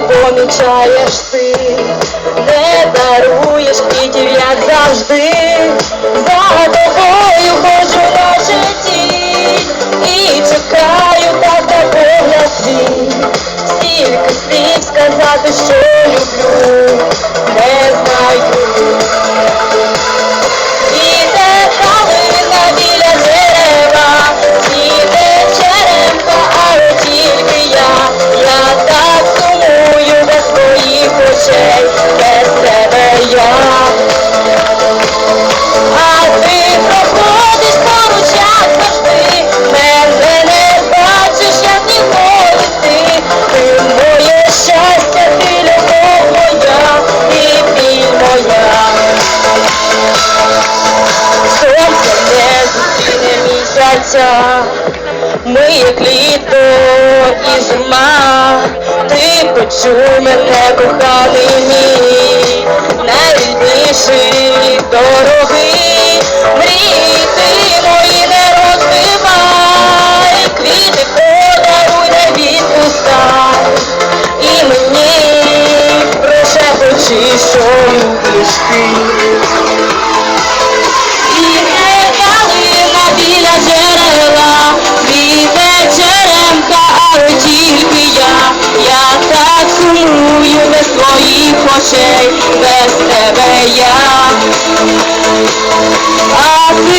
Помічаєш ти, не даруєш квітів, як завжди, за тобою ходжу на житті і чекаю так на твій, стільки слів сказати, що зустріне ми як літо і зима, ти почуй мене, коханий мій, найрідніший, дорогий, мрії ти мої не розбивай, квіти подаруй, не відпускай, і мені прошепочи, що любиш ти. Джерела, світе черемка, але тільки я, я так сумую без твоїх очей, без тебе я, а ти